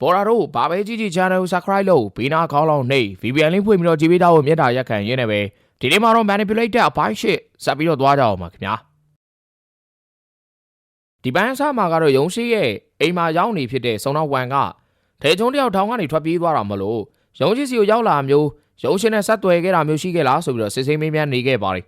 ပေါ်တာတို့ဘာပဲကြည့်ကြည့် channel ကို subscribe လုပ်ဘေးနာခေါင်းလောင်းနှိပ် VPN link ဖွင့်ပြီးတော့ကြည့်ပေးတာကိုမြတ်တာရက်ခံရင်းနဲ့ပဲဒီနေ့မှာတော့ manipulate တဲ့အပိုင်းရှစ်ဆက်ပြီးတော့သွားကြအောင်ပါခင်ဗျာဒီပိုင်းအစမှာကတော့ယုံရှိရဲ့အိမ်မှာရောက်နေဖြစ်တဲ့စုံတော့ဝန်ကဒေချုံတယောက်ထောင်ကနေထွက်ပြေးသွားတာမလို့ယုံရှိစီကိုရောက်လာမျိုးယုံရှိနဲ့ဆက်သွယ်ခဲ့တာမျိုးရှိခဲ့လားဆိုပြီးတော့စစ်ဆေးမေးမြန်းနေခဲ့ပါတယ်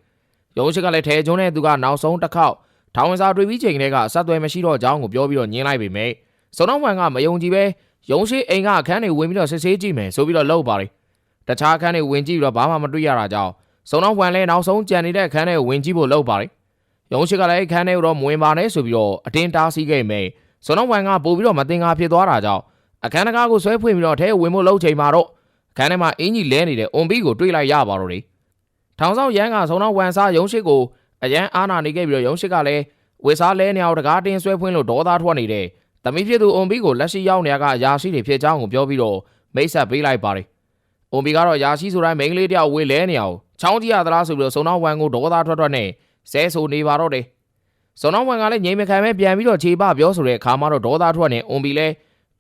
ယုံရှိကလည်းဒေချုံနဲ့သူကနောက်ဆုံးတစ်ခေါက်ထောင်ဝင်စာတွေ့ပြီးချိန်တည်းကဆက်သွယ်မရှိတော့အကြောင်းကိုပြောပြီးတော့ညင်းလိုက်ပေမဲ့စုံတော့ဝန်ကမယုံကြည်ပဲ ရုံရှိအိမ်ကအခန်းတွေဝင်ပြီးတော့စစ်ဆေးကြည့်မယ်ဆိုပြီးတော့လုပ်ပါတယ်။တခြားအခန်းတွေဝင်ကြည့်ပြီးတော့ဘာမှမတွေ့ရတာကြောင့်စုံတော့ဝန်လဲနောက်ဆုံးကြံနေတဲ့အခန်းတွေကိုဝင်ကြည့်ဖို့လုပ်ပါတယ်။ရုံရှိကလည်းအခန်းတွေကိုတော့မဝင်ပါနဲ့ဆိုပြီးတော့အတင်းတားဆီးခဲ့မယ်။စုံတော့ဝန်ကပို့ပြီးတော့မတင်ကားဖြစ်သွားတာကြောင့်အခန်းတကားကိုဆွဲဖွင့်ပြီးတော့ထဲဝင်ဖို့လုပ်ချိန်မှာတော့အခန်းထဲမှာအင်ကြီးလဲနေတဲ့အွန်ဘီကိုတွေ့လိုက်ရပါတော့တယ်။ထောင်ဆောင်ရန်ကစုံတော့ဝန်စားရုံရှိကိုအရန်အားနာနေခဲ့ပြီးတော့ရုံရှိကလည်းဝေစားလဲနေအောင်တကားတင်းဆွဲဖွင့်လို့ဒေါသထွက်နေတဲ့။ တမီးဖြစ်သူအွန်ဘီကိုလက်ရှိရောက်နေရကအရာရှိတွေဖြစ်ကြောင်းကိုပြောပြီးတော့မိတ်ဆက်ပေးလိုက်ပါတယ်။အွန်ဘီကတော့အရာရှိဆိုတိုင်းမိန်းကလေးတယောက်ဝေလဲနေအောင်ချောင်းကြီးရသလားဆိုပြီးတော့စုံနောက်ဝန်ကိုဒေါသထွက်ထွက်နဲ့ဆဲဆိုနေပါတော့တယ်။စုံနောက်ဝန်ကလည်းငြိမ်မခံပဲပြန်ပြီးတော့ခြေပပြောဆိုတဲ့အခါမှာတော့ဒေါသထွက်နေအွန်ဘီလည်း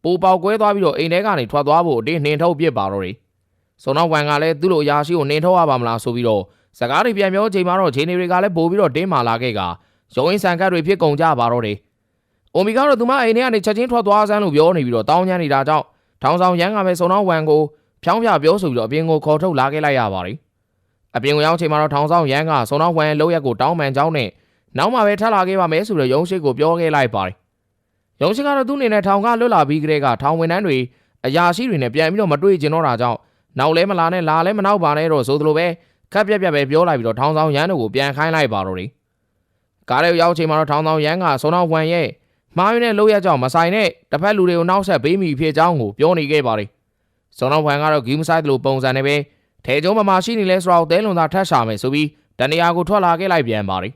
ပိုပေါကွဲသွားပြီးတော့အိမ်ထဲကနေထွက်သွားဖို့အတင်းနှင်ထုတ်ပစ်ပါတော့တယ်။စုံနောက်ဝန်ကလည်းသူ့လိုအရာရှိကိုနှင်ထုတ်ရပါမလားဆိုပြီးတော့စကားတွေပြန်ပြောချိန်မှာတော့ခြေနေတွေကလည်းပိုပြီးတော့တင်းမာလာခဲ့ကရုံးရင်းဆန်ကတ်တွေဖြစ်ကုန်ကြပါတော့တယ်။ အိုမီကတော့သူမအိမ်ထဲကနေချက်ချင်းထွက်သွားစမ်းလို့ပြောနေပြီးတော့တောင်းချမ်းနေတာကြောင့်ထောင်ဆောင်ရန်ကပဲစုံတော့ဝန်ကိုဖြောင်းပြပြောဆိုပြီးတော့အပြင်ကိုခေါ်ထုတ်လာခဲ့လိုက်ရပါတယ်။အပြင်ကိုရောက်ချိန်မှာတော့ထောင်ဆောင်ရန်ကစုံတော့ဝန်လောက်ရက်ကိုတောင်းပန်ကြောင်းနဲ့နောက်မှပဲထပ်လာခဲ့ပါမယ်ဆိုတော့ရုံးရှိကိုပြောခဲ့လိုက်ပါတယ်။ရုံးရှိကတော့သူ့အနေနဲ့ထောင်ကလွတ်လာပြီးကတည်းကထောင်ဝန်ထမ်းတွေအရာရှိတွေနဲ့ပြန်ပြီးတော့မတွေ့ကျင်တော့တာကြောင့်နောက်လဲမလာနဲ့လာလဲမနောက်ပါနဲ့တော့ဆိုသလိုပဲခက်ပြက်ပြက်ပဲပြောလိုက်ပြီးတော့ထောင်ဆောင်ရန်တို့ကိုပြန်ခိုင်းလိုက်ပါတော့တယ်။ကားထဲရောက်ချိန်မှာတော့ထောင်ဆောင်ရန်ကစုံတော့ဝန်ရဲ့ မှားရင်းနဲ့လောက်ရကြောင်မဆိုင်နဲ့တစ်ဖက်လူတွေကိုနောက်ဆက်ပေးမိဖြစ်ကြောင်းကိုပြောနေခဲ့ပါတယ်။ဇွန်တော်ဝန်ကတော့ဂီမဆိုင်လိုပုံစံနဲ့ပဲထဲကျုံမမရှိနေလဲဆိုတော့တဲလွန်သာထပ်ရှာမယ်ဆိုပြီးတနေရာကိုထွက်လာခဲ့လိုက်ပြန်ပါတယ်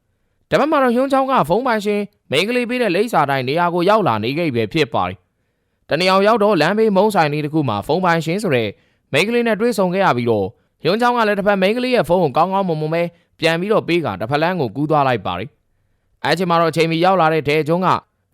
။တပတ်မှာတော့ဟွန်းချောင်းကဖုန်းပိုင်ရှင်မိန်းကလေးပေးတဲ့လိပ်စာတိုင်းနေရာကိုရောက်လာနေခဲ့ပဲဖြစ်ပါတယ်။တနေရာရောက်တော့လမ်းဘေးမုံဆိုင်လေးတစ်ခုမှာဖုန်းပိုင်ရှင်ဆိုတဲ့မိန်းကလေးနဲ့တွေ့ဆုံခဲ့ရပြီးတော့ဟွန်းချောင်းကလည်းတစ်ဖက်မိန်းကလေးရဲ့ဖုန်းကိုကောင်းကောင်းမွန်မွန်ပဲပြန်ပြီးတော့ပေးကတစ်ဖက်လမ်းကိုကူးသွားလိုက်ပါတယ်။ အဲချိန်မှာတော့အချိန်မီရောက်လာတဲ့တဲကျုံက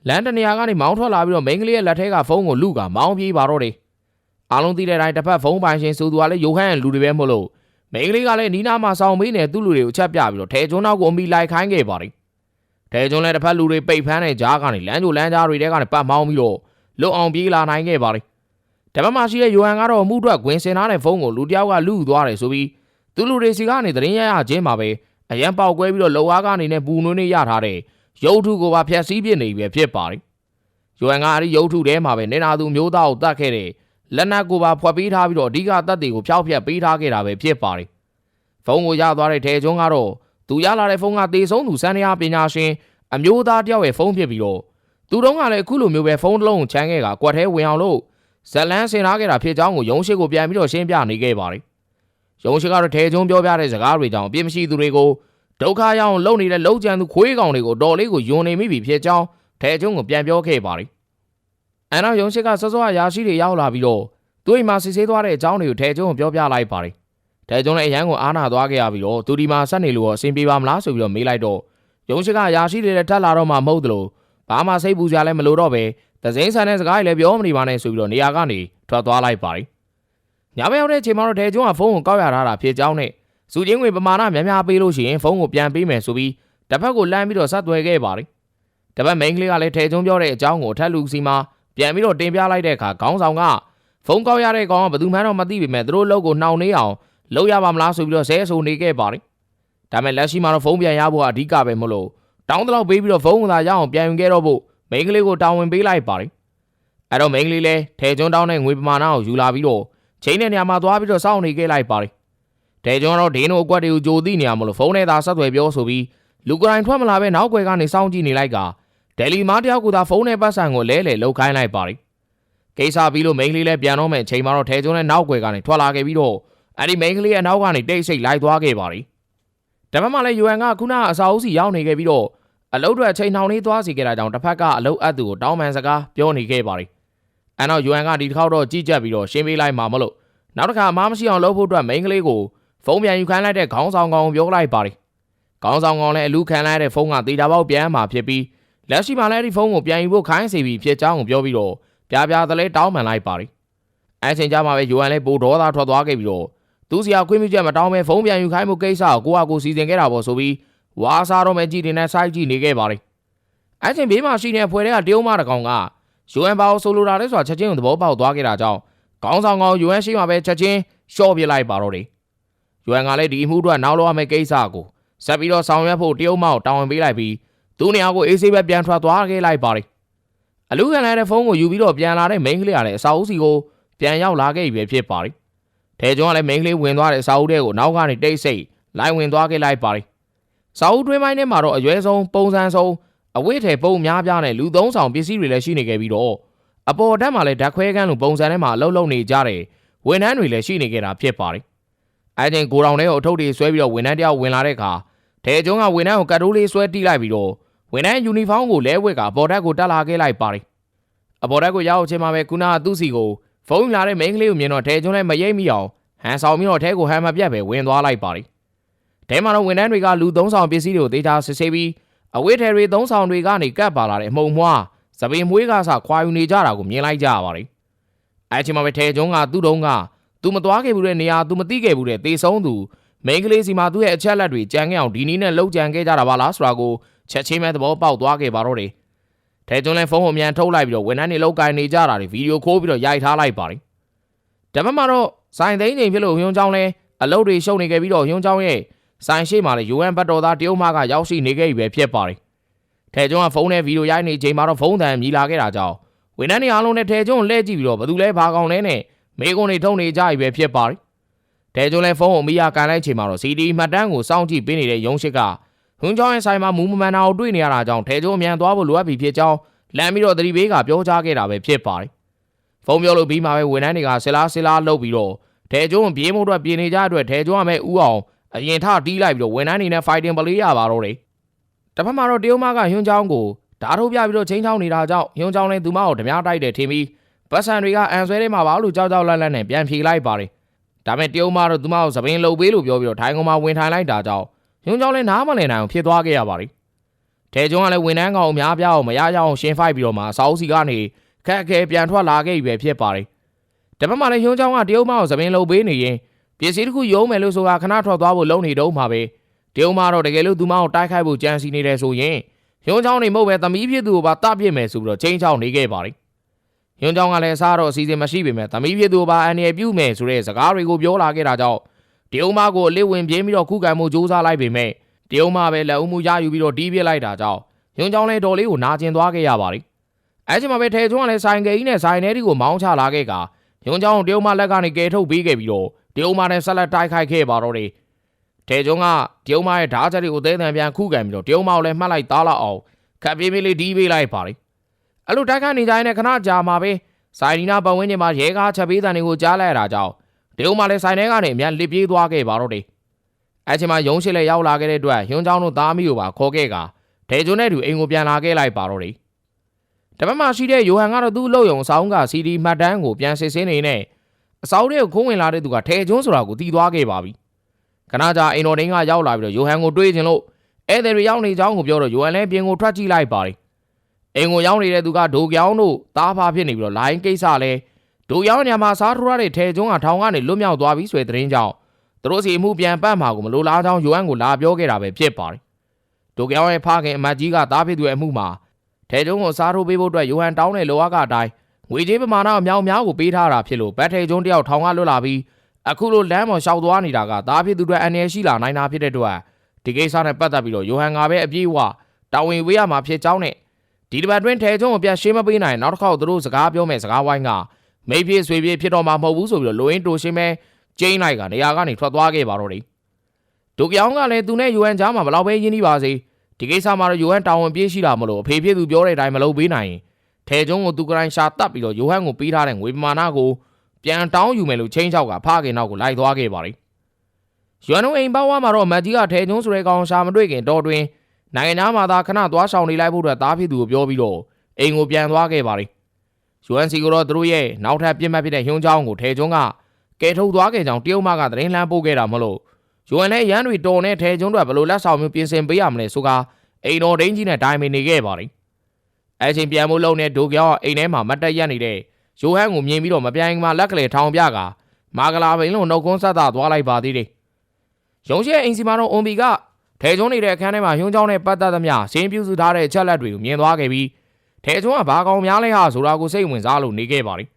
လန်တနေရာကနေမောင်းထွက်လာပြီးတော့မိန်းကလေးရဲ့လက်ထဲကဖုန်းကိုလူကမောင်းပြေးပါတော့တယ်။အားလုံးသိတဲ့အတိုင်းတစ်ဖက်ဖုန်းပိုင်ရှင်ဆိုသူကလည်းယိုဟန်လူတွေပဲမဟုတ်လို့မိန်းကလေးကလည်းနီးနားမှာစောင်းပေးနေသူ့လူတွေကိုချက်ပြပြီးတော့ထဲကျွန်းနောက်ကိုအမိလိုက်ခိုင်းခဲ့ပါတယ်။ထဲကျွန်းလည်းတစ်ဖက်လူတွေပိတ်ဖမ်းတဲ့ကြားကနေလမ်းကြိုလမ်းကြားတွေထဲကနေပတ်မောင်းပြီးတော့လွတ်အောင်ပြေးလာနိုင်ခဲ့ပါတယ်။တပတ်မှရှိတဲ့ယိုဟန်ကတော့အမှုအတွက်ဂွင်စင်ထားတဲ့ဖုန်းကိုလူတစ်ယောက်ကလူသွားတယ်ဆိုပြီးသူ့လူတွေစီကနေသတင်းရရချင်းမှာပဲ အရန်ပေါက်ကွဲပြီးတော့လောအားကနေနဲ့ပူနွေးနေရထားတဲ့ရုပ်ထုကိုပါဖျက်ဆီးပြစ်နေပြီဖြစ်ပါတယ်။ယူအန်ကအဲ့ဒီရုပ်ထုထဲမှာပဲနေနာသူမျိုးသားကိုတတ်ခဲ့တဲ့လက်နက်ကိုပါဖွက်ပေးထားပြီးတော့အဓိကတပ်တွေကိုဖျောက်ဖျက်ပေးထားခဲ့တာပဲဖြစ်ပါတယ်။ဖုန်းကိုရသွားတဲ့ထဲကျွန်းကတော့သူရလာတဲ့ဖုန်းကတေဆုံးသူစန္ဒယာပညာရှင်အမျိုးသားတယောက်ရဲ့ဖုန်းဖြစ်ပြီးတော့သူတုံးကလည်းအခုလိုမျိုးပဲဖုန်းတစ်လုံးကိုချမ်းခဲ့ကကွက်ထဲဝင်အောင်လို့ဇက်လန်းဆင်ထားခဲ့တာဖြစ်ကြောင်းကိုရုံးရှိကိုပြန်ပြီးတော့ရှင်းပြနေခဲ့ပါတယ်။ ရုံးရှိကတော့ထဲကျွန်းပြောပြတဲ့စကားတွေကြောင့်အပြစ်မရှိသူတွေကိုဒုက္ခရောက်အောင်လုပ်နေတဲ့လုံကြံသူခွေးကောင်တွေကိုတော်လေးကိုယွန်နေမိပြီဖြစ်ကြောင်းထဲကျုံကိုပြန်ပြောခဲ့ပါတယ်။အန်နောက်ရုံရှိကစောစောရာရှိတွေရောက်လာပြီးတော့သူ့အိမ်မှာစစ်ဆေးသွားတဲ့အကြောင်းတွေကိုထဲကျုံကိုပြောပြလိုက်ပါတယ်။ထဲကျုံလည်းအရန်ကိုအားနာသွားခဲ့ရပြီးတော့သူဒီမှာဆက်နေလို့အဆင်ပြေပါမလားဆိုပြီးတော့မေးလိုက်တော့ရုံရှိကရာရှိတွေလည်းတက်လာတော့မှမဟုတ်သလိုဘာမှစိတ်ပူကြလည်းမလိုတော့ပဲသစိမ်းဆန်တဲ့စကားတွေလည်းပြောမနေပါနဲ့ဆိုပြီးတော့နေရာကနေထွက်သွားလိုက်ပါတယ်။ ညဘက်ရောက်တဲ့အချိန်မှာတော့ထဲကျုံကဖုန်းကိုကောက်ရထားတာဖြစ်ကြောင်းနဲ့စုချင်းငွေပမာဏများများပေးလို့ရှိရင်ဖုန်းကိုပြန်ပေးမယ်ဆိုပြီးတစ်ဖက်ကိုလမ်းပြီးတော့ဆက်သွယ်ခဲ့ပါတယ်။တပတ်မိန်းကလေးကလည်းထဲကျုံပြောတဲ့အကြောင်းကိုအထက်လူစီမှာပြန်ပြီးတော့တင်ပြလိုက်တဲ့အခါခေါင်းဆောင်ကဖုန်းကောက်ရတဲ့ကောင်ကဘယ်သူမှတော့မသိပေမဲ့သူတို့လောက်ကိုနှောင်နေအောင်လုပ်ရပါမလားဆိုပြီးတော့ဆဲဆိုနေခဲ့ပါတယ်။ဒါပေမဲ့လက်ရှိမှာတော့ဖုန်းပြန်ရဖို့ကအဓိကပဲမလို့တောင်းတလောက်ပေးပြီးတော့ဖုန်းကသာရအောင်ပြန်ယူခဲ့တော့ဖို့မိန်းကလေးကိုတာဝန်ပေးလိုက်ပါတယ်။အဲ့တော့မိန်းကလေးလည်းထဲကျုံတောင်းတဲ့ငွေပမာဏကိုယူလာပြီးတော့ ချိန်တဲ့နေရာမှာသွားပြီးတော့စောင့်နေခဲ့လိုက်ပါတယ်။ထဲကျုံကတော့ဒင်းတို့အကွက်တွေကိုကြိုသိနေရမလို့ဖုန်းနဲ့သာဆက်သွယ်ပြောဆိုပြီးလူကိုယ်တိုင်ထွက်မလာပဲနောက်ွယ်ကနေစောင့်ကြည့်နေလိုက်ကဒယ်လီမားတယောက်ကသာဖုန်းနဲ့ပတ်စံကိုလဲလဲလှုပ်ခိုင်းလိုက်ပါတယ်။ကိစ္စပြီးလို့မိန်းကလေးလည်းပြန်တော့မဲ့အချိန်မှာတော့ထဲကျုံနဲ့နောက်ွယ်ကနေထွက်လာခဲ့ပြီးတော့အဲ့ဒီမိန်းကလေးရဲ့နောက်ကနေတိတ်ဆိတ်လိုက်သွားခဲ့ပါတယ်။ဒါပေမဲ့လည်းယူအန်ကခုနအစာအုပ်စီရောက်နေခဲ့ပြီးတော့အလုတ်တွေအချိန်နှောင်လေးသွားစီခဲ့တာကြောင့်တစ်ဖက်ကအလုတ်အပ်သူကိုတောင်းပန်စကားပြောနေခဲ့ပါတယ်။ အဲနောက်ယူအန်ကဒီတစ်ခေါက်တော့ကြည့်ကြက်ပြီးတော့ရှင်းပေးလိုက်မှာမလို့နောက်တစ်ခါအမားမရှိအောင်လုပ်ဖို့အတွက်မိန်းကလေးကိုဖုန်းပြန်ယူခိုင်းလိုက်တဲ့ခေါင်းဆောင်ကောင်ကိုပြောလိုက်ပါတယ်။ခေါင်းဆောင်ကောင်လည်းအလူခံလိုက်တဲ့ဖုန်းကတေတာပေါက်ပြန်မှာဖြစ်ပြီးလက်ရှိမှာလည်းဒီဖုန်းကိုပြန်ယူဖို့ခိုင်းစီပြီးဖြစ်ကြောင်းကိုပြောပြီးတော့ပြားပြားသလဲတောင်းပန်လိုက်ပါတယ်အဲချိန်ကျမှပဲယူအန်လည်းပိုဒေါသထွက်သွားခဲ့ပြီးတော့သူစီယာခွင့်ပြုချက်မတောင်းပဲဖုန်းပြန်ယူခိုင်းမှုကိစ္စကိုကိုကကိုစီစဉ်ခဲ့တာပေါ့ဆိုပြီးဝါစားတော့မဲ့ကြည်တင်နဲ့စိုက်ကြည့်နေခဲ့ပါတယ်အဲချိန်ဘေးမှာရှိနေတဲ့ဖွဲတွေကတရုံးမတကောင်က ယူအန်ဘာကိုဆိုလိုတာလဲဆိုတာချက်ချင်းကိုသဘောပေါက်သွားခဲ့တာကြောင့်ခေါင်းဆောင်ကောင်ယူအန်ရှိမှပဲချက်ချင်းရှော့ပြလိုက်ပါတော့တယ်ယူအန်ကလည်းဒီအမှုအတွက်နောက်လောက်ရမယ့်ကိစ္စကိုဆက်ပြီးတော့ဆောင်ရွက်ဖို့တရုံးမကိုတာဝန်ပေးလိုက်ပြီးသူ့နေရာကိုအေးဆေးပဲပြန်ထွက်သွားခဲ့လိုက်ပါတယ်အလူခံလိုက်တဲ့ဖုန်းကိုယူပြီးတော့ပြန်လာတဲ့မိန်းကလေးကလည်းအစာအုပ်စီကိုပြန်ရောက်လာခဲ့ပြီပဲဖြစ်ပါတယ်ထဲကျွန်းကလည်းမိန်းကလေးဝင်သွားတဲ့အစာအုပ်ထဲကိုနောက်ကနေတိတ်ဆိတ်လိုက်ဝင်သွားခဲ့လိုက်ပါတယ်စာအုပ်တွင်းပိုင်းထဲမှာတော့အရွယ်ဆုံးပုံစံဆုံး အဝိထဲပုံများပြားနဲ့လူသုံးဆောင်ပစ္စည်းတွေလည်းရှိနေခဲ့ပြီးတော့အပေါ်တက်မှာလည်းဓာတ်ခွဲကန်းလိုပုံစံထဲမှာအလုပ်လုပ်နေကြတဲ့ဝန်ထမ်းတွေလည်းရှိနေခဲ့တာဖြစ်ပါတယ်အဲချိန်ကိုတောင်ထဲကိုအထုပ်တွေဆွဲပြီးတော့ဝန်ထမ်းတယောက်ဝင်လာတဲ့အခါထဲကျွန်းကဝန်ထမ်းကိုကတ်တိုးလေးဆွဲတီးလိုက်ပြီးတော့ဝန်ထမ်းယူနီဖောင်းကိုလဲဝက်ကပေါ်တက်ကိုတက်လာခဲ့လိုက်ပါတယ်အပေါ်တက်ကိုရောက်ချင်းမှာပဲကုနာကသူ့စီကိုဖုန်းလာတဲ့မိန်းကလေးကိုမြင်တော့ထဲကျွန်းလည်းမရိပ်မိအောင်ဟန်ဆောင်ပြီးတော့ထဲကိုဟန်မပြတ်ပဲဝင်သွားလိုက်ပါတယ်ထဲမှာတော့ဝန်ထမ်းတွေကလူသုံးဆောင်ပစ္စည်းတွေကိုဒေတာစစ်ဆေးပြီး အဝိထဲတွေသုံးဆောင်တွေကနေကတ်ပါလာတဲ့အမှုံမွားစပင်မွေးကစခွာယူနေကြတာကိုမြင်လိုက်ကြရပါတယ်အဲချိန်မှာပဲထဲကျွန်းကသူ့တုံးကသူမသွားခဲ့ဘူးတဲ့နေရာသူမသိခဲ့ဘူးတဲ့တေဆုံးသူမိန်းကလေးစီမှာသူ့ရဲ့အချက်လက်တွေကြံခဲ့အောင်ဒီနည်းနဲ့လှုပ်ကြံခဲ့ကြတာပါလားဆိုတာကိုချက်ချင်းပဲသဘောပေါက်သွားခဲ့ပါတော့တယ်ထဲကျွန်းလည်းဖုန်းကိုမြန်ထုတ်လိုက်ပြီးတော့ဝန်ထမ်းတွေလောက်ကင်နေကြတာတွေဗီဒီယိုခိုးပြီးတော့ရိုက်ထားလိုက်ပါတယ်ဒါပေမဲ့တော့ဆိုင်သိန်းချိန်ဖြစ်လို့ဟွန်းချောင်းလဲအလုပ်တွေရှုပ်နေခဲ့ပြီးတော့ဟွန်းချောင်းရဲ့ ဆိုင်ရှိမှလည်းယူအန်ဘတ်တော်သားတရုတ်မကရောက်ရှိနေခဲ့ပြီပဲဖြစ်ပါတယ်ထဲကျွန်းကဖုန်းနဲ့ဗီဒီယိုရိုက်နေချိန်မှာတော့ဖုန်းတန်မြည်လာခဲ့တာကြောင့်ဝန်ထမ်းတွေအားလုံးနဲ့ထဲကျွန်းလှည့်ကြည့်ပြီးတော့ဘယ်သူလဲဘာကောင်လဲနဲ့မိကုန်းတွေထုံနေကြပြီပဲဖြစ်ပါတယ်ထဲကျွန်းလဲဖုန်းကိုမိရကန်လိုက်ချိန်မှာတော့ CD မှတ်တမ်းကိုစောင့်ကြည့်ပေးနေတဲ့ရုံးရှိကဟွန်းချောင်းရဲ့ဆိုင်မှာမူမမှန်တာကိုတွေ့နေရတာကြောင့်ထဲကျွန်းအမြန်သွားဖို့လိုအပ်ပြီဖြစ်ကြောင်းလမ်းပြီးတော့သတိပေးကပြောကြားခဲ့တာပဲဖြစ်ပါတယ်ဖုန်းပြောလို့ပြီးမှပဲဝန်ထမ်းတွေကဆလာဆလာလှုပ်ပြီးတော့ထဲကျွန်းပြေးမှုအတွက်ပြင်နေကြအတွက်ထဲကျွန်းကမဲ့ဥအောင် အရင်ထတီးလိုက်ပြီးတော့ဝန်ထမ်းတွေနဲ့ fighting ပလေးရပါတော့တယ်တစ်ဖက်မှာတော့တရုတ်မကဟွန်းချောင်းကိုဓာတ်ထုတ်ပြပြီးတော့ချင်းချောင်းနေတာကြောင့်ဟွန်းချောင်းလည်းသူမကိုဓမြတိုက်တယ်ထင်ပြီးပတ်စံတွေကအန်ဆွဲထဲမှာပါလို့ကြောက်ကြောက်လန့်လန့်နဲ့ပြန်ဖြေလိုက်ပါတယ်ဒါမဲ့တရုတ်မတော့သူမကိုသပင်းလှုပ်ပေးလို့ပြောပြီးတော့ထိုင်ကုန်မှာဝင်ထိုင်လိုက်တာကြောင့်ဟွန်းချောင်းလည်းနားမလည်နိုင်အောင်ဖြစ်သွားခဲ့ရပါတယ်ထဲကျွန်းကလည်းဝန်ထမ်းကောင်အများပြားအောင်မရရအောင်ရှင်းဖိုက်ပြီးတော့မှစောက်စီကနေခက်အခဲပြန်ထွက်လာခဲ့ပြီပဲဖြစ်ပါတယ်။ဒါပေမဲ့လည်းဟွန်းချောင်းကတရုတ်မကိုသပင်းလှုပ်ပေးနေရင် ပစ္စည်းတစ်ခုယုံမယ်လို့ဆိုတာခဏထွက်သွားဖို့လုံနေတော့မှာပဲ။တရုတ်မတော့တကယ်လို့သူမကိုတိုက်ခိုက်ဖို့ကြံစီနေတယ်ဆိုရင်ဟွန်းချောင်းနေမဟုတ်ပဲသမီးဖြစ်သူကိုပါတပြစ်မယ်ဆိုပြီးတော့ချင်းချောင်းနေခဲ့ပါတယ်။ဟွန်းချောင်းကလည်းစားတော့အစီအစဉ်မရှိပေမဲ့သမီးဖြစ်သူကိုပါအန်ရပြုမယ်ဆိုတဲ့စကားတွေကိုပြောလာခဲ့တာကြောင့်တရုတ်မကိုအလစ်ဝင်ပြင်းပြီးတော့ခုခံမှုစူးစမ်းလိုက်ပေမဲ့တရုတ်မပဲလက်ဦးမှုရယူပြီးတော့တီးပြစ်လိုက်တာကြောင့်ညွန်ချောင်းလဲတော်လေးကိုနာကျင်သွားခဲ့ရပါတယ်။အဲချိန်မှာပဲထဲကျွန်းကလည်းဆိုင်ကယ်ကြီးနဲ့ဆိုင်ထဲတီကိုမောင်းချလာခဲ့ကညွန်ချောင်းတရုတ်မလက်ကနေကယ်ထုတ်ပေးခဲ့ပြီးတော့ တရုတ်မနဲ့ဆက်လက်တိုက်ခိုက်ခဲ့ပါတော့တယ်။ထဲကျွန်းကတရုတ်မရဲ့ဓာတ်ချက်တွေကိုသဲတံပြန်ခုခံပြီးတော့တရုတ်မကိုလည်းမှတ်လိုက်သားလောက်အောင်ခပ်ပြေးပြေးလေးဒီးပေးလိုက်ပါတယ်။အဲ့လိုတိုက်ခိုက်နေကြတဲ့ခဏကြာမှာပဲဆိုင်နီနာပတ်ဝန်းကျင်မှာရဲကားချက်ပေးတံတွေကိုကြားလိုက်ရတာကြောင့်တရုတ်မလည်းဆိုင်ထဲကနေအမြန်လစ်ပြေးသွားခဲ့ပါတော့တယ်။အဲချိန်မှာရုံးရှိလဲရောက်လာခဲ့တဲ့အတွက်ဟွန်းချောင်းတို့သားမီးကိုပါခေါ်ခဲ့ကဒေဂျွန်နဲ့တူအိမ်ကိုပြန်လာခဲ့လိုက်ပါတော့တယ်။တပတ်မှရှိတဲ့ယိုဟန်ကတော့သူ့လုံယုံအဆောင်က CD မှတ်တမ်းကိုပြန်စစ်ဆေးနေနေ အဆောင်တွေကိုခိုးဝင်လာတဲ့သူကထဲကျွန်းဆိုတာကိုတီးသွားခဲ့ပါပြီ။ခဏကြာအိမ်တော်ဒင်းကရောက်လာပြီးတော့ယိုဟန်ကိုတွေးချင်လို့ဧည့်သည်တွေရောက်နေကြောင်းကိုပြောတော့ယိုဟန်လည်းပြင်ကိုထွက်ကြည့်လိုက်ပါတယ်။အိမ်ကိုရောက်နေတဲ့သူကဒိုကြောင်တို့တားဖာဖြစ်နေပြီးတော့လိုင်းကိစ္စလဲဒိုကြောင်ညမှာစားထိုးရတဲ့ထဲကျွန်းကထောင်ကနေလွတ်မြောက်သွားပြီဆိုတဲ့သတင်းကြောင့်သူတို့စီအမှုပြန်ပတ်မှာကိုမလိုလားကြောင်းယိုဟန်ကိုလာပြောခဲ့တာပဲဖြစ်ပါတယ်ဒိုကြောင်ရဲ့ဖခင်အမတ်ကြီးကသားဖြစ်သူရဲ့အမှုမှာထဲကျုံကိုစားထိုးပေးဖို့အတွက်ယိုဟန်တောင်းတဲ့လိုအပ်ကအတိုင်း ငွေကြေးပမာဏအများအများကိုပေးထားတာဖြစ်လို့ဘတ်ထဲကျုံတယောက်ထောင်ကလွတ်လာပြီးအခုလိုလမ်းပေါ်ရှောက်သွားနေတာကသားဖြစ်သူတွေအန်ရရှိလာနိုင်တာဖြစ်တဲ့အတွက်ဒီကိစ္စနဲ့ပတ်သက်ပြီးတော့ယိုဟန်ကပဲအပြည့်အဝတာဝန်ဝေးရမှာဖြစ်ကြောင်းနဲ့ဒီတစ်ပတ်တွင်းထဲကျုံကိုပြန်ရှင်းမပေးနိုင်နောက်တစ်ခေါက်သူတို့စကားပြောမယ်စကားဝိုင်းကမိဖြစ်ဆွေဖြစ်ဖြစ်တော့မှာမဟုတ်ဘူးဆိုပြီးတော့လိုရင်းတိုရှင်းမဲကျင်းလိုက်ကနေရာကနေထွက်သွားခဲ့ပါတော့တယ်ဒုကြောင်ကလည်းသူနဲ့ယိုဟန်ကြားမှာဘလောက်ပဲရင်းနှီးပါစေဒီကိစ္စမှာတော့ယိုဟန်တာဝန်ပြေးရှိတာမလို့အဖေဖြစ်သူပြောတဲ့အတိုင်းမလုပ်ပေးနိုင်ရင် ထဲကျုံကိုသူကရိုင်းရှာတက်ပြီးတော့ယိုဟန်ကိုပေးထားတဲ့ငွေပမာဏကိုပြန်တောင်းယူမယ်လို့ချင်းချောက်ကဖခင်နောက်ကိုလိုက်သွားခဲ့ပါတယ်။ရွမ်နုံအိမ်ပေါဝါမှာတော့မတ်ကြီးကထဲကျုံဆိုတဲ့ကောင်ရှာမတွေ့ခင်တော့တွင်နိုင်ငံသားမှာသာခဏသွားဆောင်နေလိုက်ဖို့အတွက်သားဖြစ်သူကိုပြောပြီးတော့အိမ်ကိုပြန်သွားခဲ့ပါတယ်။ UNC ကိုတော့သူတို့ရဲ့နောက်ထပ်ပြစ်မှတ်ဖြစ်တဲ့ဟွန်းချောင်းကိုထဲကျုံကကဲထုတ်သွားခဲ့ကြောင်းတရုတ်မကသတင်းလှမ်းပို့ခဲ့တာမလို့ယူအန်နဲ့ရန်တွေတော်နဲ့ထဲကျွန်းတွေဘယ်လိုလက်ဆောင်မျိုးပြင်ဆင်ပေးရမလဲဆိုကအိမ်တော်ဒိန်းကြီးနဲ့ဒိုင်မင်နေခဲ့ပါတယ် အဲချိန်ပြန်ဖို့လုံတဲ့ဒိုကျောင်းကအိမ်ထဲမှာမတ်တက်ရက်နေတဲ့ယိုဟန်ကိုမြင်ပြီးတော့မပြိုင်မှလက်ကလေးထောင်ပြကမာဂလာဘိန်လုံးနှုတ်ခွန်းဆက်တာသွားလိုက်ပါသေးတယ်ရုံးရှိရဲ့အိမ်စီမှာတော့အွန်ဘီကထဲကျွန်းနေတဲ့အခန်းထဲမှာဟွန်းကျောင်းနဲ့ပတ်သက်သမျှရှင်းပြစုထားတဲ့ချက်လက်တွေကိုမြင်သွားခဲ့ပြီးထဲကျွန်းကဘာကောင်များလဲဟာဆိုတာကိုစိတ်ဝင်စားလို့နေခဲ့ပါလိမ့်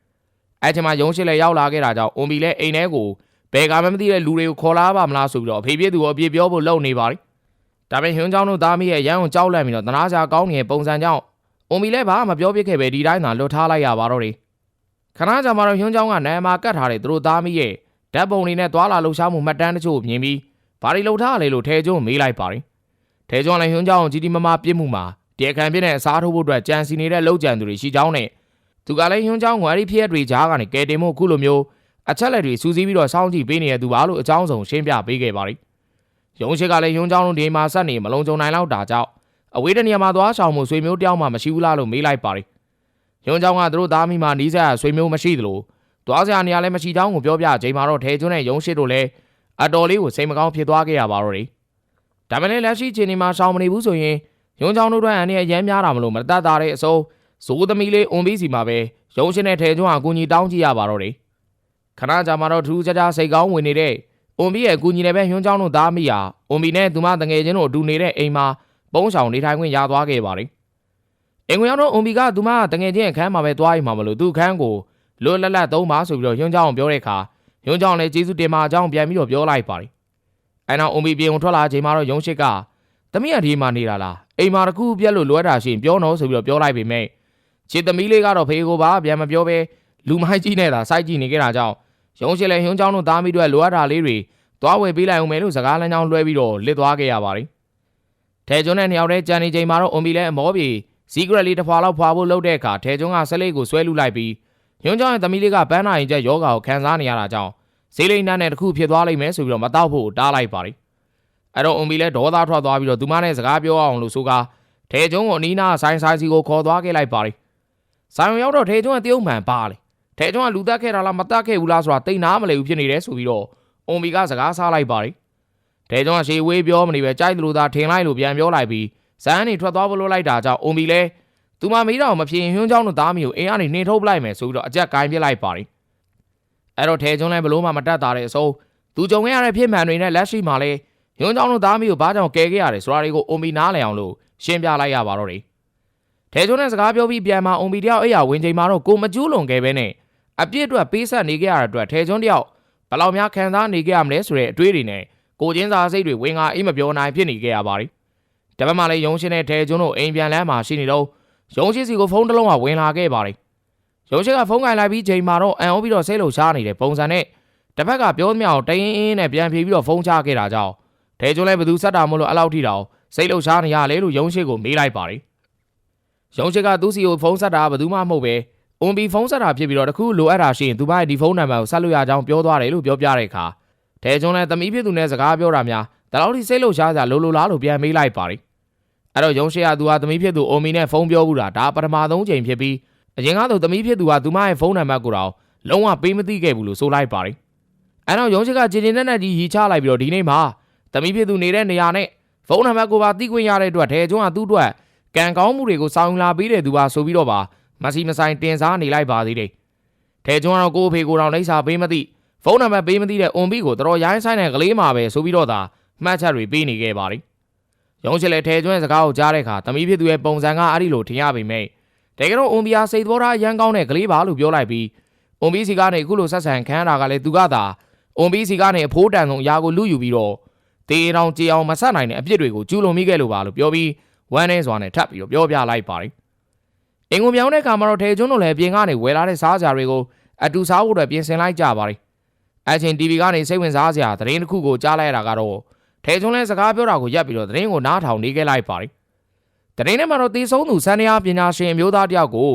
အဲချိန်မှာရုံးရှိလည်းရောက်လာခဲ့တာကြောင့်အွန်ဘီလည်းအိမ်ထဲကိုဘယ်ကမှမသိတဲ့လူတွေကိုခေါ်လာပါမလားဆိုပြီးတော့အဖေပြည့်သူကိုအပြည့်ပြောဖို့လုပ်နေပါလိမ့်ဒါပေမဲ့ဟွန်းကျောင်းတို့သားမီးရဲ့ရန်ကိုကြောက်လန့်ပြီးတော့တနာစာကောင်းနေတဲ့ပုံစံကြောင့် အုံမီလည်းဘာမှမပြောပြခဲ့ပဲဒီတိုင်းသာလွတ်ထားလိုက်ရပါတော့တယ်ခဏကြာမှတော့ဟွန်းချောင်းကနာမကတ်ထားတဲ့သူတို့သားမီးရဲ့ဓာတ်ပုံတွေနဲ့သွာလာလှုပ်ရှားမှုမှတ်တမ်းတချို့ကိုမြင်ပြီးဘာတွေလှုပ်ထားရလဲလို့ထဲကျွန်းမေးလိုက်ပါတယ်ထဲကျွန်းလည်းဟွန်းချောင်းကိုကြီးကြီးမားမားပြစ်မှုမှာတရားခံပြတဲ့အစားထိုးဖို့အတွက်ကြံစီနေတဲ့လှုပ်ကြံသူတွေရှိကြောင်းနဲ့သူကလည်းဟွန်းချောင်းကိုအဲ့ဒီဖြစ်ရတွေကြားကနေကယ်တင်မှုခုလိုမျိုးအချက်လက်တွေစူးစီးပြီးတော့စောင့်ကြည့်ပေးနေတဲ့သူပါလို့အကြောင်းစုံရှင်းပြပေးခဲ့ပါတယ်ရုံးရှိကလည်းဟွန်းချောင်းတို့ဒီမှာဆက်နေမလုံးကြုံနိုင်တော့တာကြောင့် အဝေးတနေရာမှာသွားဆောင်မှုဆွေမျိုးတယောက်မှမရှိဘူးလားလို့မေးလိုက်ပါတယ်။ရုံချောင်းကသူတို့သားမိမှနီးစပ်ဆွေမျိုးမရှိသလိုသွားစရာနေရာလည်းမရှိချောင်းကိုပြောပြချိန်မှာတော့ထဲကျွန်းနဲ့ရုံရှိတို့လည်းအတော်လေးကိုစိတ်မကောင်းဖြစ်သွားခဲ့ရပါတော့တယ်။ဒါမလည်းလက်ရှိချိန်ဒီမှာဆောင်မနေဘူးဆိုရင်ရုံချောင်းတို့အတွက်အန်ရရမ်းများတာမလို့မတတ်တာတဲ့အစိုးဇိုးသမီးလေးအွန်ပြီးစီမှာပဲရုံရှိနဲ့ထဲကျွန်းကအကူကြီးတောင်းကြည့်ရပါတော့တယ်။ခဏကြာမှတော့ထူးခြားခြားစိတ်ကောင်းဝင်နေတဲ့အွန်ပြီးရဲ့အကူကြီးနဲ့ပဲရုံချောင်းတို့သားမိဟာအွန်ပြီးနဲ့သူမတငယ်ချင်းတို့အတူနေတဲ့အိမ်မှာ ပုံးဆောင်နေထိုင်ခွင့်ရသွားခဲ့ပါတယ်။အင်္ဂွေရောက်တော့အုံဘီကသူမတငယ်ချင်းအခန်းမှာပဲသွားရမှာမလို့သူအခန်းကိုလွတ်လပ်လပ်သုံးပါဆိုပြီးတော့ညွှန်းချောင်းပြောတဲ့အခါညွှန်းချောင်းလည်းကျေးဇူးတင်ပါအကြောင်းပြန်ပြီးတော့ပြောလိုက်ပါတယ်။အဲနောက်အုံဘီပြင်ကိုထွက်လာချိန်မှာတော့ယုံရှိကသမီးအဒီမှာနေတာလားအိမ်မှာတစ်ခုပြက်လို့လွဲတာရှိရင်ပြောတော့ဆိုပြီးတော့ပြောလိုက်ပေမဲ့ချစ်သမီးလေးကတော့ဖေကိုပါပြန်မပြောပဲလူမိုက်ကြီးနဲ့သာစိုက်ကြည့်နေကြတာကြောင့်ယုံရှိလည်းညွှန်းချောင်းတို့သားမိတို့လိုအပ်တာလေးတွေသွားဝယ်ပေးလိုက်အောင်မယ်လို့စကားလမ်းကြောင်းလွှဲပြီးတော့လစ်သွားခဲ့ရပါတယ်။ ထဲကျွန်းနဲ့နှစ်ယောက်တည်းကြံနေချိန်မှာတော့အွန်ဘီလည်းအမောပြေစီကရက်လေးတစ်ဖွာလောက်ဖွာဖို့လုပ်တဲ့အခါထဲကျွန်းကဆက်လေးကိုဆွဲလူလိုက်ပြီးညွန်းချောင်းရဲ့သမီးလေးကပန်းနာရင်ကျက်ယောဂါကိုခံစားနေရတာကြောင့်ဈေးလိမ့်နှန်းနဲ့တစ်ခုဖြစ်သွားလိမ့်မယ်ဆိုပြီးတော့မတော့ဖို့တားလိုက်ပါတယ်အဲ့တော့အွန်ဘီလည်းဒေါသထွက်သွားပြီးတော့သူမနဲ့စကားပြောအောင်လို့ဆိုကာထဲကျွန်းကိုအနီးနားဆိုင်ဆိုင်စီကိုခေါ်သွားခဲ့လိုက်ပါတယ်ဆိုင်ရောက်တော့ထဲကျွန်းကတရုတ်မှန်ပါလေထဲကျွန်းကလူတက်ခဲ့တာလားမတက်ခဲ့ဘူးလားဆိုတာတိတ်နာမလဲဘူးဖြစ်နေတယ်ဆိုပြီးတော့အွန်ဘီကစကားစားလိုက်ပါတယ် တဲကျွန်းကရှေဝေးပြောမနေပဲကြိုက်တယ်လို့သာထင်လိုက်လို့ပြန်ပြောလိုက်ပြီးဇန်ကနေထွက်သွားဖို့လို့လိုက်တာကြောင့်အုံဘီလဲသူမမေးတော့မဖြစ်ရင်ဟွန်းချောင်းတို့သားမီကိုအင်းကနေနှင်ထုတ်ပလိုက်မယ်ဆိုပြီးတော့အကြက်ကိုင်းပြလိုက်ပါတယ်အဲ့တော့ထဲကျွန်းလဲဘလို့မှမတတ်တာတဲ့အစိုးသူကြုံခဲ့ရတဲ့ဖြစ်မှန်တွေနဲ့လက်ရှိမှာလဲဟွန်းချောင်းတို့သားမီကိုဘာကြောင့်ကယ်ခဲ့ရတယ်ဆိုတာတွေကိုအုံဘီနားလည်အောင်လို့ရှင်းပြလိုက်ရပါတော့တယ်ထဲကျွန်းနဲ့စကားပြောပြီးပြန်มาအုံဘီတယောက်အဲ့ရဝင်ချိန်မှာတော့ကိုမကျူးလွန်ခဲ့ပဲနဲ့အပြစ်အတွက်ပေးဆက်နေခဲ့ရတဲ့အတွက်ထဲကျွန်းတယောက်ဘယ်လောက်များခံစားနေခဲ့ရမလဲဆိုတဲ့အတွေးတွေနဲ့ ကိုချင်းစာစိတ်တွေဝင်ငါအိမ်မပြောနိုင်ဖြစ်နေခဲ့ရပါတယ်။တပတ်မှလည်းရုံရှင်နဲ့ထဲကျွန်းတို့အိမ်ပြန်လမ်းမှာရှိနေတော့ရုံရှင်စီကိုဖုန်းတစ်လုံးကဝင်လာခဲ့ပါတယ်။ရုံရှင်ကဖုန်းကင်လိုက်ပြီးချိန်မှာတော့အန်အိုပြီးတော့ဆဲလို့ရှားနေတဲ့ပုံစံနဲ့တစ်ဖက်ကပြောသမျှကိုတရင်အင်းနဲ့ပြန်ဖြေပြီးတော့ဖုန်းချခဲ့တာကြောင့်ထဲကျွန်းလည်းဘသူဆက်တာမလို့အလောက်ထိတော့စိတ်လှုပ်ရှားနေရလေလို့ရုံရှင်ကိုမေးလိုက်ပါတယ်။ရုံရှင်ကသူ့စီကိုဖုန်းဆက်တာဘသူမှမဟုတ်ပဲအွန်ဘီဖုန်းဆက်တာဖြစ်ပြီးတော့တခုလိုအပ်တာရှိရင်သူမရဲ့ဒီဖုန်းနံပါတ်ကိုဆက်လို့ရကြောင်းပြောသွားတယ်လို့ပြောပြတဲ့အခါ တဲကျွန်းလည်းသမီးဖြစ်သူနဲ့စကားပြောတာများဒါတော့ဒီစိတ်လို့ရှားစရာလိုလိုလားလို့ပြန်မေးလိုက်ပါတယ်အဲ့တော့ရုံရှိရသူဟာသမီးဖြစ်သူအိုမီနဲ့ဖုန်းပြောဘူးတာဒါပထမဆုံးချိန်ဖြစ်ပြီးအရင်ကတော့သမီးဖြစ်သူဟာသူမရဲ့ဖုန်းနံပါတ်ကိုတော့လုံးဝပေးမသိခဲ့ဘူးလို့ဆိုလိုက်ပါတယ်အဲ့တော့ရုံရှိကဂျင်းဂျင်းနဲ့နဲ့ကြီးရီချလိုက်ပြီးတော့ဒီနေ့မှာသမီးဖြစ်သူနေတဲ့နေရာနဲ့ဖုန်းနံပါတ်ကိုပါသိခွင့်ရတဲ့အတွက်တဲကျွန်းကသူ့အတွက်ကံကောင်းမှုတွေကိုစောင်းလာပေးတဲ့သူပါဆိုပြီးတော့ပါမစီမဆိုင်တင်စားနေလိုက်ပါသေးတယ်တဲကျွန်းကတော့ကိုယ့်အဖေကိုယ်တော်လိမ့်စာပေးမသိ ဖုန်းနံပါတ်ပေးမသိတဲ့အွန်ဘီကိုတော်တော်ရိုင်းဆိုင်တဲ့ကလေးမှာပဲဆိုပြီးတော့သာမှတ်ချက်တွေပေးနေခဲ့ပါတယ်။ရုံးချစ်လည်းထဲကျွန်းစကားကိုကြားတဲ့အခါသမီးဖြစ်သူရဲ့ပုံစံကအဲ့ဒီလိုထင်ရပေမဲ့တကယ်တော့အွန်ဘီဟာစိတ်တော်ထားရမ်းကောင်းတဲ့ကလေးပါလို့ပြောလိုက်ပြီးအွန်ဘီစီကနေအခုလိုဆက်ဆံခံရတာကလည်းသူကသာအွန်ဘီစီကနေအဖိုးတန်ဆုံးအရာကိုလူယူပြီးတော့တေးအောင်ကြေအောင်မဆက်နိုင်တဲ့အပြစ်တွေကိုကျူးလွန်မိခဲ့လို့ပါလို့ပြောပြီးဝမ်းနေစွာနဲ့ထပ်ပြီးတော့ပြောပြလိုက်ပါတယ်။အင်ကိုပြောင်းတဲ့အခါမှာတော့ထဲကျွန်းတို့လည်းပြင်ကနေဝယ်လာတဲ့စားစရာတွေကိုအတူစားဖို့အတွက်ပြင်ဆင်လိုက်ကြပါတယ်။ အချင်း TV ကနေစိတ်ဝင်စားစရာသတင်းတစ်ခုကိုကြားလိုက်ရတာကတော့ထဲကျွန်းလဲစကားပြောတာကိုရပ်ပြီးတော့သတင်းကိုနားထောင်နေခဲ့လိုက်ပါတယ်။သတင်းထဲမှာတော့တေဆုံးသူစန္ဒယာပညာရှင်အမျိုးသားတယောက်ကို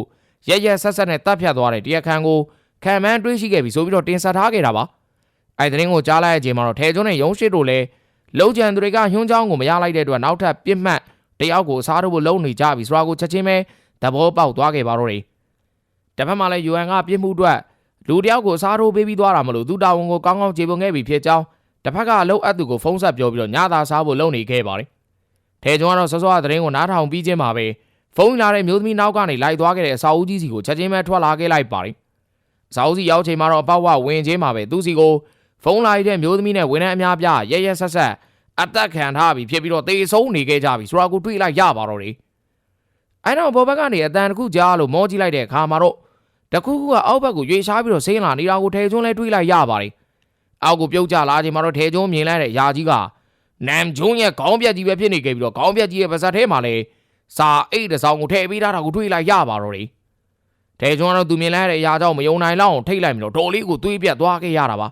ရက်ရက်ဆက်ဆက်နဲ့တပ်ဖြတ်သွားတဲ့တရားခံကိုခံမှန်းတွေးရှိခဲ့ပြီးဆိုပြီးတော့တင်ဆက်ထားခဲ့တာပါ။အဲသတင်းကိုကြားလိုက်တဲ့အချိန်မှာတော့ထဲကျွန်းနဲ့ရုံးရှိတို့လည်းလုံးကျန်သူတွေကဟွန်းချောင်းကိုမရလိုက်တဲ့အတွက်နောက်ထပ်ပြစ်မှတ်တယောက်ကိုအစားထိုးဖို့လုံနေကြပြီဆိုတာကိုချက်ချင်းပဲသဘောပေါက်သွားခဲ့ပါတော့တယ်။တစ်ဖက်မှာလည်း UN ကပြစ်မှုအတွက် လူတယောက်ကိုအစားထိုးပေးပြီးသွားတာမလို့သူတာဝန်ကိုကောင်းကောင်းကျေပွန်ခဲ့ပြီဖြစ်ကြောင်းတစ်ဖက်ကအလုပ်အပ်သူကိုဖုန်းဆက်ပြောပြီးတော့ညသာစားဖို့လုပ်နေခဲ့ပါတယ်။ထဲကျွန်းကတော့စောစောကသတင်းကိုနားထောင်ပြီးချင်းမှာပဲဖုန်းလာတဲ့မျိုးသမီးနောက်ကနေလိုက်သွားခဲ့တဲ့အစာအုပ်ကြီးစီကိုချက်ချင်းပဲထွက်လာခဲ့လိုက်ပါတယ်အစာအုပ်စီရောက်ချိန်မှာတော့အပေါက်ဝဝင်ချင်းမှာပဲသူစီကိုဖုန်းလာတဲ့မျိုးသမီးနဲ့ဝန်ထမ်းအများပြားရဲရဲဆက်ဆက်အသက်ခံထားပြီးဖြစ်ပြီးတော့တေဆုံးနေခဲ့ကြပြီဆိုတာကိုတွေ့လိုက်ရပါတော့တယ်အဲ့တော့ဘောဘက်ကနေအတန်တစ်ခုကြားလို့မောကြည့်လိုက်တဲ့အခါမှာတော့ တခုခုကအောက်ဘက်ကိုရွေရှားပြီးတော့ဆင်းလာနေတာကိုထဲကျွန်းလဲတွေးလိုက်ရပါတယ်အောက်ကိုပြုတ်ကျလာချိန်မှာတော့ထဲကျွန်းမြင်လိုက်တဲ့ယာကြီးကနမ်ကျွန်းရဲ့ခေါင်းပြက်ကြီးပဲဖြစ်နေခဲ့ပြီးတော့ခေါင်းပြက်ကြီးရဲ့ပါဇက်ထဲမှာလည်းစာအိတ်တစ်စောင်းကိုထည့်ပေးထားတာကိုတွေ့လိုက်ရပါတော့တယ်။တဲကျွန်းကတော့သူမြင်လိုက်တဲ့အရာကြောင့်မယုံနိုင်လောက်အောင်ထိတ်လိုက်ပြီးတော့ဒေါ်လေးကိုသွေးပြတ်သွားခဲ့ရတာပါ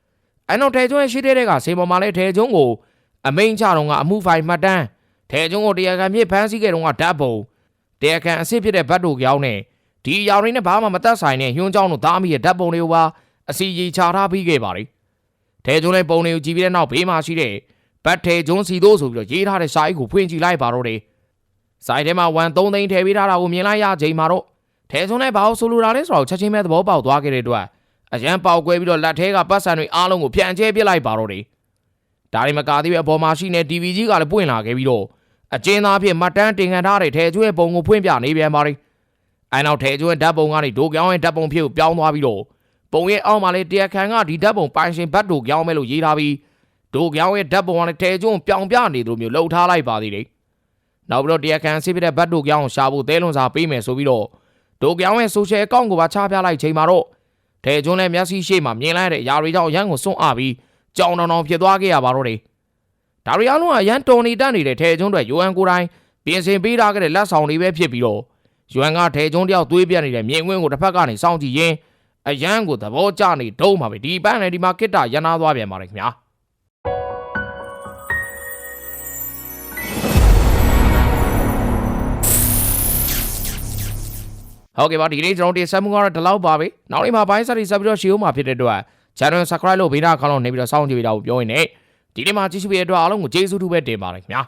။အဲ့တော့တဲကျွန်းရဲ့ရှိတဲ့တဲ့ကစေပေါ်မှာလဲတဲကျွန်းကိုအမိန်ချတော့ကအမှုဖိုင်မှတ်တမ်းတဲကျွန်းကိုတရားခံမြစ်ဖမ်းဆီးခဲ့တော့ကဓာတ်ပုံတရားခံအစ်စ်ဖြစ်တဲ့ဘတ်တို့ကြောင်းနဲ့ ဒီအရာတွေနဲ့ဘာမှမသက်ဆိုင်တဲ့ညွှန်းကြောင်းတို့သားမိရဲ့ဓာတ်ပုံတွေကိုပါအစီရီချထားပြီးခဲ့ပါလေ။တဲကျွန်းရဲ့ပုံတွေကိုကြည့်ပြီးတဲ့နောက်ဘေးမှာရှိတဲ့ဘတ်တဲကျွန်းစီတို့ဆိုပြီးတော့ရေးထားတဲ့စာအိတ်ကိုဖွင့်ကြည့်လိုက်ပါတော့တယ်။စိုက်ထဲမှာဝန်3သိန်းထည့်ပေးထားတာကိုမြင်လိုက်ရချိန်မှာတော့ထဲဆုံးနဲ့ဘာလို့ဆိုလိုတာလဲဆိုတော့ချက်ချင်းပဲသဘောပေါက်သွားခဲ့တဲ့အတွက်အရန်ပေါက်ကွဲပြီးတော့လက်ထဲကပတ်စံတွေအားလုံးကိုပြန်ကျဲပစ်လိုက်ပါတော့တယ်။ဒါရီမကာသေးပဲအပေါ်မှာရှိနေ TV ကြီးကလည်းပွင့်လာခဲ့ပြီးတော့အကျဉ်းသားဖြစ်မှတ်တမ်းတင်ခံထားတဲ့ထဲကျွဲပုံကိုဖွင့်ပြနေပြန်ပါလိမ့်။ အဲနောက်ထဲကျွဲဓာတ်ပုံကနေဒိုကြောင်းရဲ့ဓာတ်ပုံဖြစ်ကိုပြောင်းသွားပြီးတော့ပုံရဲ့အောက်မှာလည်းတရားခံကဒီဓာတ်ပုံပိုင်ရှင်ဘတ်ဒိုကြောင်းမဲလို့ရေးထားပြီးဒိုကြောင်းရဲ့ဓာတ်ပုံကလည်းထဲကျွန်းပြောင်းပြနေသလိုမျိုးလှုပ်ထားလိုက်ပါသေးတယ်။နောက်ပြီးတော့တရားခံဆေးပြတဲ့ဘတ်တို့ကြောင်းရှာဖို့သဲလွန်စာပေးမယ်ဆိုပြီးတော့ဒိုကြောင်းရဲ့ social account ကိုပါချပြလိုက်ချိန်မှာတော့ထဲကျွန်းနဲ့မျက်စိရှိမှမြင်လိုက်တဲ့အရာတွေကြောင့်ရန်ကိုစွန့်အားပြီးကြောင်တောင်တောင်ဖြစ်သွားခဲ့ရပါတော့တယ်။ဒါရီအလုံးကရန်တော်နေတတ်နေတဲ့ထဲကျွန်းတွေယူအန်ကိုတိုင်းပြင်ဆင်ပေးထားခဲ့တဲ့လက်ဆောင်တွေပဲဖြစ်ပြီးတော့ ယူအန်ကထဲကျွန်းတယောက်သွေးပြတ်နေတဲ့မြင်ကွင်းကိုတစ်ဖက်ကနေစောင့်ကြည့်ရင်းအရန်ကိုသဘောကျနေတုံးမှာပဲဒီပန်းနဲ့ဒီမှာကိတ္တရန်နာသွားပြန်ပါတယ်ခင်ဗျာ။ဟုတ်ကဲ့ပါဒီနေ့ကျွန်တော်တင်ဆက်မှုကတော့ဒီလောက်ပါပဲနောက်နေ့မှာဘိုင်းဆက်တွေဆက်ပြီးတော့ရှေ့ဦးမှာဖြစ်တဲ့အတွက် channel subscribe လုပ်ပေးတာခေါင်းလုံးနေပြီးတော့စောင့်ကြည့်ပေးတာကိုပြောရင်းနဲ့ဒီနေ့မှာကြည့်ရှုပေးတဲ့အတွက်အားလုံးကိုကျေးဇူးတူပဲတင်ပါတယ်ခင်ဗျာ